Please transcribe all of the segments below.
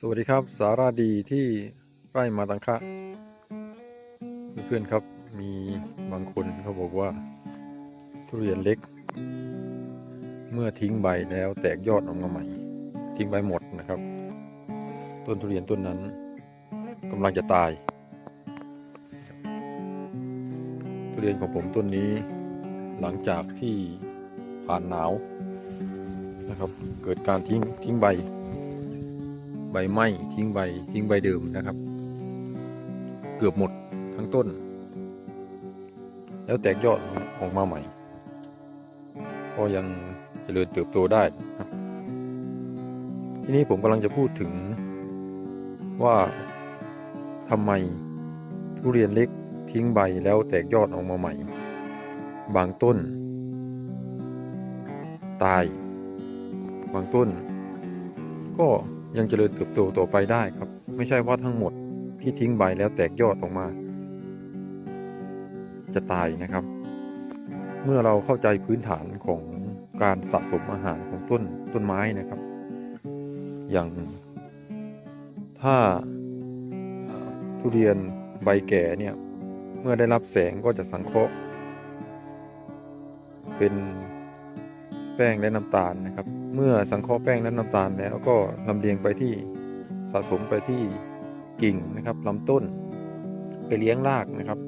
สวัสดีครับสาราดีที่ไร่มาตังคะเพื่อนๆครับมีบางคนเขาบอกว่า ทุเรียนเล็ก เมื่อทิ้งใบแล้วแตกยอดออกมาใหม่ ทิ้งใบหมดนะครับ ต้นทุเรียนต้นนั้นกำลังจะตาย ทุเรียนของผมต้นนี้ หลังจากที่ผ่านหนาวนะครับ เกิดการทิ้งทิ้งใบ บไหม้ทิ้งใบทิ้งใบเดิมนะครับ เกือบหมดทั้งต้น แล้วแตกยอดออกมาใหม่ ก็ยังเจริญเติบโตได้นะทีนี้ผมกำลังจะพูดถึงว่าทำไมทุเรียนเล็กทิ้งใบแล้วแตกยอดออกมาใหม่ บางต้น ตาย บางต้น ก็ ยังเจริญเติบโตต่อไปได้ครับ ไม่ใช่ว่าทั้งหมดที่ทิ้งใบแล้วแตกยอดออกมา จะตายนะครับ เมื่อเราเข้าใจพื้นฐานของการสะสมอาหารของต้นต้นไม้นะครับ อย่างถ้าทุเรียนใบแก่เนี่ย เมื่อได้รับแสงก็จะสังเคราะห์เป็นแป้งและน้ำตาลนะครับ เมื่อสังเคราะห์แป้งและน้ำตาลแล้วก็ลำเลียงไปที่สะสมไปที่กิ่งนะครับลำต้น ไปเลี้ยงรากนะครับ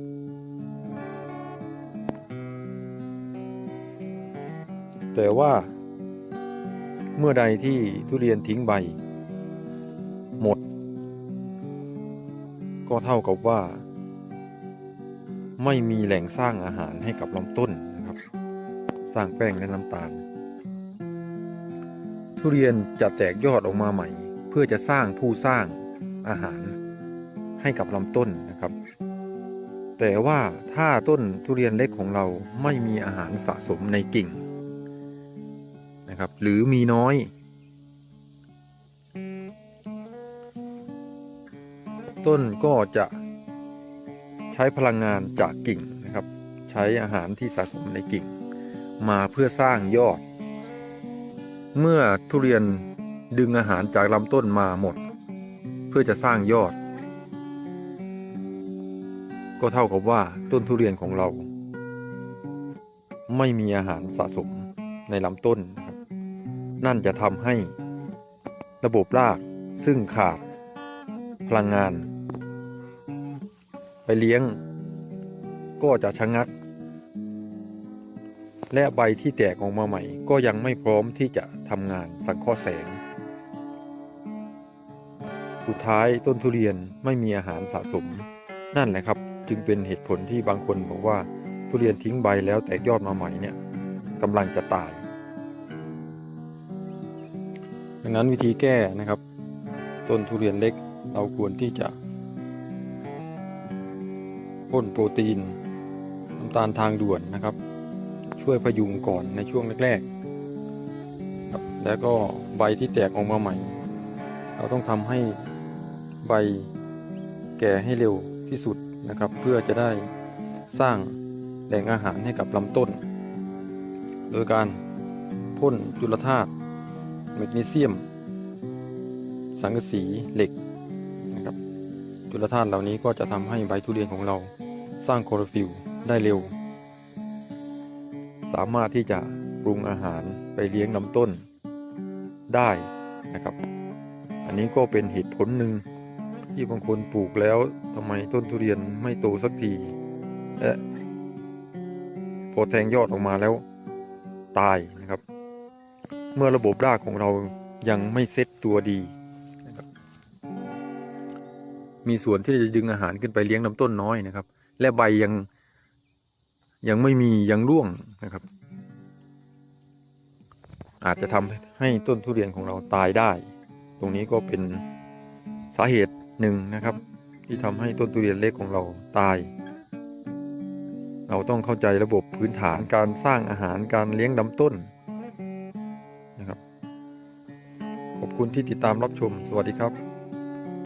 แต่ว่า เมื่อใดที่ทุเรียนทิ้งใบ หมด ก็เท่ากับว่า ไม่มีแหล่งสร้างอาหารให้กับลำต้นนะครับ สร้างแป้งและน้ำตาล ทุเรียนจะแตกยอดออกมาใหม่ เพื่อจะสร้างผู้สร้างอาหารให้กับลำต้นนะครับ แต่ว่าถ้าต้นทุเรียนเล็กของเราไม่มีอาหารสะสมในกิ่งนะครับหรือมีน้อย ต้นก็จะใช้พลังงานจากกิ่งนะครับ ใช้อาหารที่สะสมในกิ่ง มาเพื่อสร้างยอด เมื่อทุเรียนดึงอาหารจากลำต้นมาหมด เพื่อจะสร้างยอด ก็เท่ากับว่าต้นทุเรียนของเรา ไม่มีอาหารสะสมในลำต้น นั่นจะทำให้ระบบรากซึ่งขาดพลังงาน ไปเลี้ยงก็จะชะงัก และใบที่แตกออกมาใหม่ก็ยังไม่พร้อมที่จะทำงานสังเคราะห์แสง สุดท้ายต้นทุเรียนไม่มีอาหารสะสม นั่นแหละครับจึงเป็นเหตุผลที่บางคนบอกว่าทุเรียนทิ้งใบแล้วแตกยอดมาใหม่เนี่ยกำลังจะตาย ดังนั้นวิธีแก้นะครับ ต้นทุเรียนเล็กเราควรที่จะพ่นโปรตีนน้ำตาลทางด่วนนะครับ ช่วยพยุงก่อนในช่วงแรกๆครับแล้วก็ใบที่แตกออกมาใหม่ เราต้องทำให้ใบแก่ให้เร็วที่สุดนะครับ เพื่อจะได้สร้างแหล่งอาหารให้กับลำต้น โดยการพ่นจุลธาตุแมกนีเซียม สังกะสีเหล็กนะครับจุลธาตุเหล่านี้ก็จะทำให้ใบทุเรียนของเราสร้างโคลอโรฟิลได้เร็ว สามารถที่จะปรุงอาหารไปเลี้ยงลำต้นได้นะครับ อันนี้ก็เป็นเหตุผลหนึ่งที่บางคนปลูกแล้วทำไมต้นทุเรียนไม่โตสักทีและพอแทงยอดออกมาแล้วตายนะครับ เมื่อระบบรากของเรายังไม่เซ็ตตัวดีมีส่วนที่จะดึงอาหารขึ้นไปเลี้ยงลำต้นน้อยนะครับ และใบยัง ยังไม่มียังร่วงนะครับ อาจจะทำให้ต้นทุเรียนของเราตายได้ ตรงนี้ก็เป็นสาเหตุหนึ่งนะครับ ที่ทำให้ต้นทุเรียนเล็กของเราตาย เราต้องเข้าใจระบบพื้นฐานการสร้างอาหารการเลี้ยงลำต้นนะครับ ขอบคุณที่ติดตามรับชม สวัสดีครับ